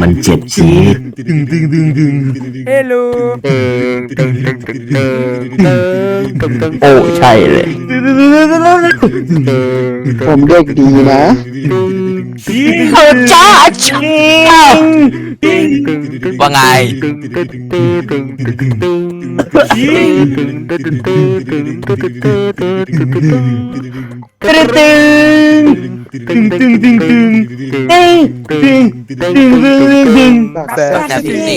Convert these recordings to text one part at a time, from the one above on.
มันเจ็บจี๊ดเฮลโลโอ้ใช่เลย ผมเรียกดีนะ เออจ้าจ้าว่าไงตึงตึงตึงตึงตึงตึงตึงตึงตึงตึงแบบนี้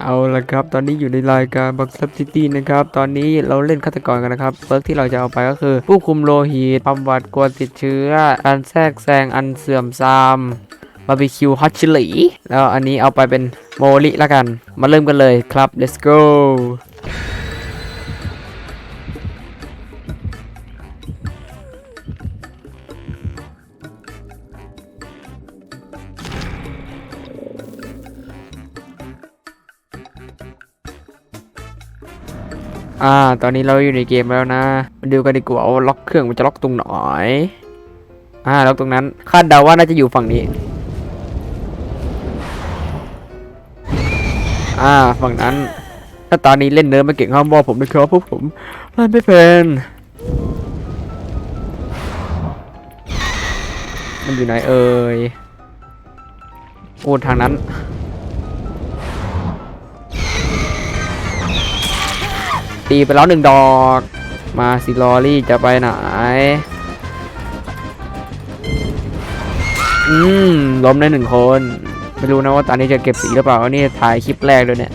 เอาละครับ ตอนนี้อยู่ในรายการบักซับซิตี้นะครับ ตอนนี้เราเล่นฆาตกรกันนะครับเปิร์กที่เราจะเอาไปก็คือ ผู้คุมโลหิตบำบัดกลัวติดเชื้อ การแทรกแซงอันเสื่อมทรามบาร์บีคิวฮอตชิลีแล้วอันนี้เอาไปเป็นโมลิละกัน มาเริ่มกันเลยครับ let's go อ่า ตอนนี้เราอยู่ในเกมแล้วนะ มาดูกันดีกว่าว่าล็อกเครื่องมันจะล็อกตรงไหนอ่าล็อกตรงนั้น คาดเดาว่าน่าจะอยู่ฝั่งนี้ อ่า ฝั่งนั้น ถ้าตอนนี้เล่นเนื้อมาเก่งห้ามบอกผมนะครับพราะผมเล่นไม่เป็นมันอยู่ไหนเอ่ยโอ้ทางนั้น ตีไปแล้วหนึ่งดอก มาสิลอรี่จะไปไหน อืม ล้มได้หนึ่งคน ไม่รู้นะว่าตอนนี้จะเก็บสีหรือเปล่า นี่ถ่ายคลิปแรกเลยเนี่ย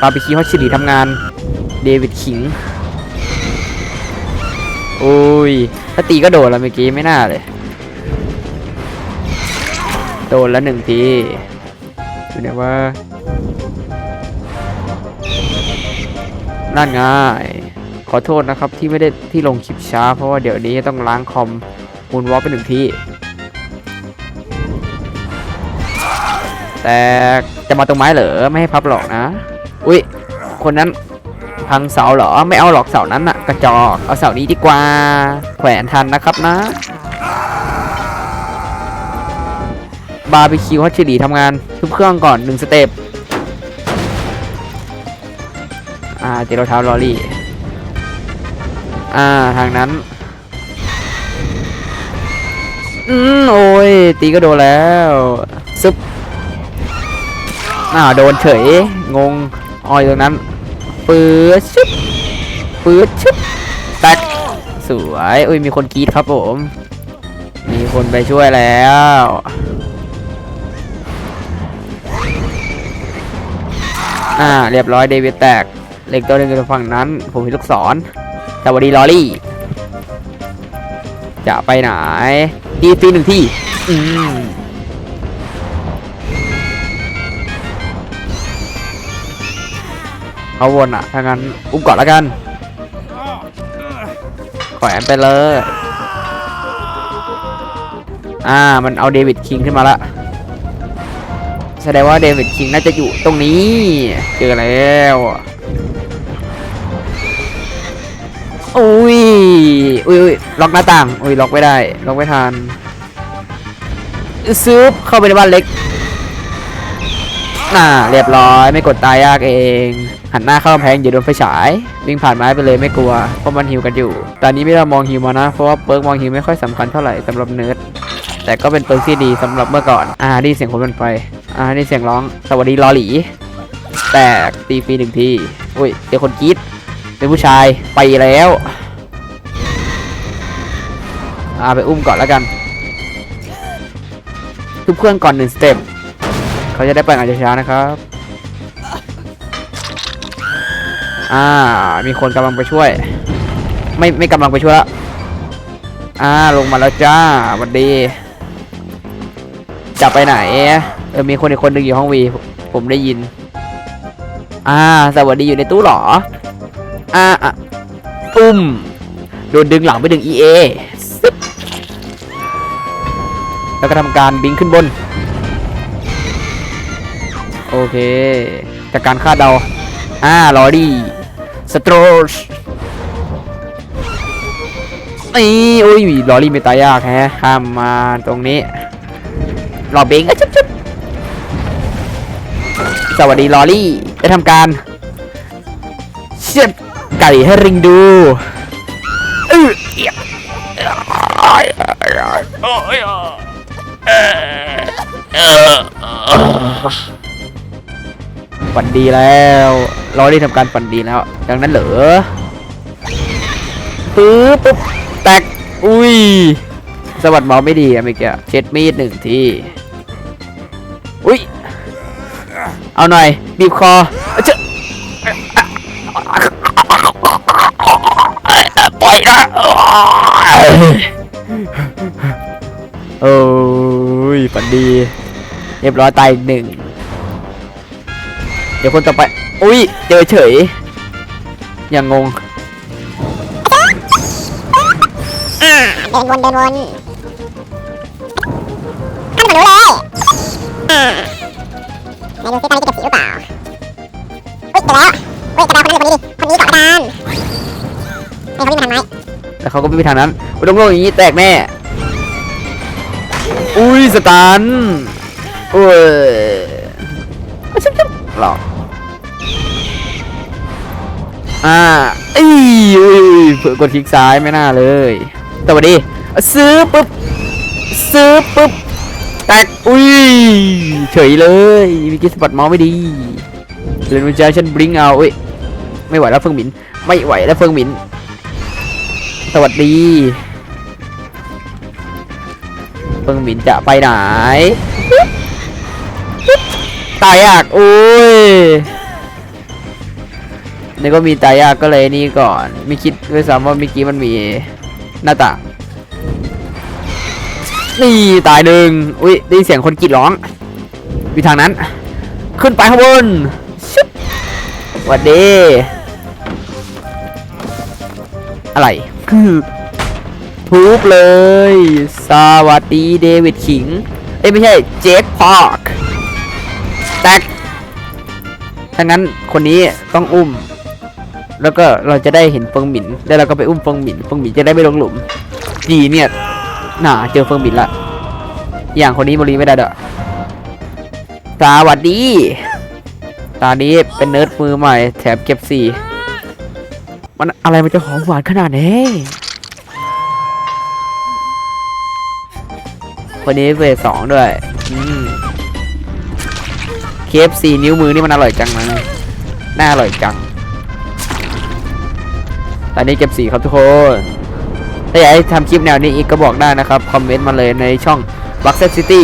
บาร์บีฮัชชิลีทำงาน เดวิดขิง โอ้ยถ้าตีก็โดนแล้วเมื่อกี้ไม่น่าเลย โดนแล้วหนึ่งทีดูเนี่ยว่า นั่นไงขอโทษนะครับที่ไม่ได้ที่ลงคลิปช้า เพราะว่าเดี๋ยวนี้ต้องล้างคอมมูนวอลไปหนึ่งที่แต่จะมาตรงไม้เหรอไม่ให้พับหรอกนะ อุ้ยคนนั้นพังเสาเหรอไม่เอาหรอกเสานั้นอะกระจอกเอาเสานี้ดีกว่า แขวนทันนะครับนะ บาร์บีคิวฮัชชิลีทำงานทุบเครื่องก่อนหนึ่งสเต็ป เจโรเท้าลอรี่ อ่า ทางนั้น อืมโอ้ย ตีก็โดนแล้ว ซึบอ่า โดนเฉย งงอ้อยตรงนั้น ปืดชึบปื้ดชึบแตกสวยอุ้ย มีคนกรีดครับผม มีคนไปช่วยแล้วอ่า เรียบร้อยเดวิดแตก เหล็กตัวหนึงอยู่ฝั่งนั้น ผมเห็นลูกศรสวัสดีลอรี่ จะไปไหนตีตีหนึ่งที่อืมเขาวนอะถ้างั้นอุ้มก่อนแล้วกันแขวนไปเลย อ่า มันเอาเดวิดคิงขึ้นมาละ แสดงว่าเดวิดคิงน่าจะอยู่ตรงนี้ เจอแล้ว อุ้ยอุ้ยล็อกหน้าต่างอุ้ยล็อกไม่ได้ล็อกไม่ทันซึบเข้าไปในบ้านเล็กน่าเรียบร้อยไม่กดตายยากเอง หันหน้าเข้าแพงอย่าโดนไฟฉาย วิ่งผ่านไม้ไปเลยไม่กลัว เพราะมันฮิวกันอยู่ ตอนนี้ไม่เรามองฮิวมานะ เพราะว่าเปิร์กมองฮิวไม่ค่อยสำคัญเท่าไหร่สำหรับเนิร์ดแต่ก็เป็นเปิร์กที่ดีสำหรับเมื่อก่อน อ่าได้เสียงคนบนไฟอ่าได้เสียงร้อง สวัสดีลอหลี แตกตีฟรีหนึ่งที อุ้ยเจอคนกรีด เป็นผู้ชายไปแล้วอ่าไปอุ้มก่อนแล้วกันทุบเครื่องก่อนหนึ่งสเต็ปเขาจะได้ไปอาจจะช้านะครับ อ่า มีคนกำลังไปช่วย ไม่ไม่กำลังไปช่วยละอ่าลงมาแล้วจ้าสวัสดี จะไปไหน เออมีคนอีกคนหนึ่งอยู่ห้องวี ผมได้ยิน อ่า สวัสดีอยู่ในตู้เหรอ อ่าอะปุ้มโดนดึงหลังไปดึง EA ซึบแล้วก็ทำการบิงขึ้นบน โอเค จากการคาดเดา อ่าลอรี่สโตรชนี่อุ้ยลอรี่ไม่ตายยากแฮะข้ามมาตรงนี้รอเบงอะจุ๊บจุ๊บสวัสดีลอรี่จะทำการเชือด ไก่ให้ริงดูเออฝันดีแล้วลอรี่ทำการฝันดีแล้ว ดังนั้นเหรอปึ๊บปุ๊บแตกอุ้ยสวัสดเมาไม่ดีอะเมื่อกี้เช็ดมีดหนึ่งทีอุ้ยเอาหน่อยบีบคอเจ้าปล่อย นะโอ้ยฝันดี เรียบร้อยตายอีกหนึ่ง เดี๋ยวคนต่อไป อุ้ยเจอเฉย อย่างงง เดินวนเดินวนท่านมารู้เลยไหนดูซิตอนนี้จะเก็บสีหรือเปล่า เขาวิ่งมาทางไหนแล้วเขาก็ไม่ไปทางนั้นอุดมโลกอย่างนี้แตกแน่ อุ้ยสตันโอ้ยชิบชิบหรอกอ่าอีอุ้ยเผื่อกดคลิกซ้ายไม่น่าเลยสวัสดีซื้อปุ๊บซื้อปุ๊บแตกอุ้ยเฉยเลยวิกิสปอตมาส์ไม่ดีเรนวิจาฉันบลิงเอาอุ้ยไม่ไหวแล้วเฟิงหมิน ไม่ไหวแล้วเฟิงหมิน สวัสดีเฟิงหมินจะไปไหน ตายยากโอ้ยนี่ก็มีตายยากก็เลยนี่ก่อน ไม่คิดด้วยซ้ำว่าเมื่อกี้มันมีหน้าต่างนี่ตายหนึ่งอุ้ยได้ยินเสียงคนกรีดร้องมีทางนั้น ขึ้นไปข้างบนสวัสดี อะไร ทุบเลย สวัสดีเดวิดขิง เอ้ยไม่ใช่เจคพาร์คแตกถ้างั้นคนนี้ต้องอุ้ม แล้วก็เราจะได้เห็นเฟิงหมิน แล้วเราก็ไปอุ้มเฟิงหมิน เฟิงหมินจะได้ไม่ลงหลุมดีเนี่ย น่าเจอเฟิงหมินละ อย่างคนนี้บรีไม่ได้เด้อสวัสดี ตอนนี้เป็นเนิร์ดมือใหม่ แถมเก็บสี่ มันอะไรมันจะหอมหวานขนาดนี้วันนี้เฟสสองด้วย อืมเคฟซีนิ้วมือนี่มันอร่อยจังนะน่าอร่อยจัง ตอนนี้เก็บสีครับทุกคน ถ้าอยากให้ทำคลิปแนวนี้อีกก็บอกได้นะครับ คอมเมนต์มาเลยในช่อง b u x s e t City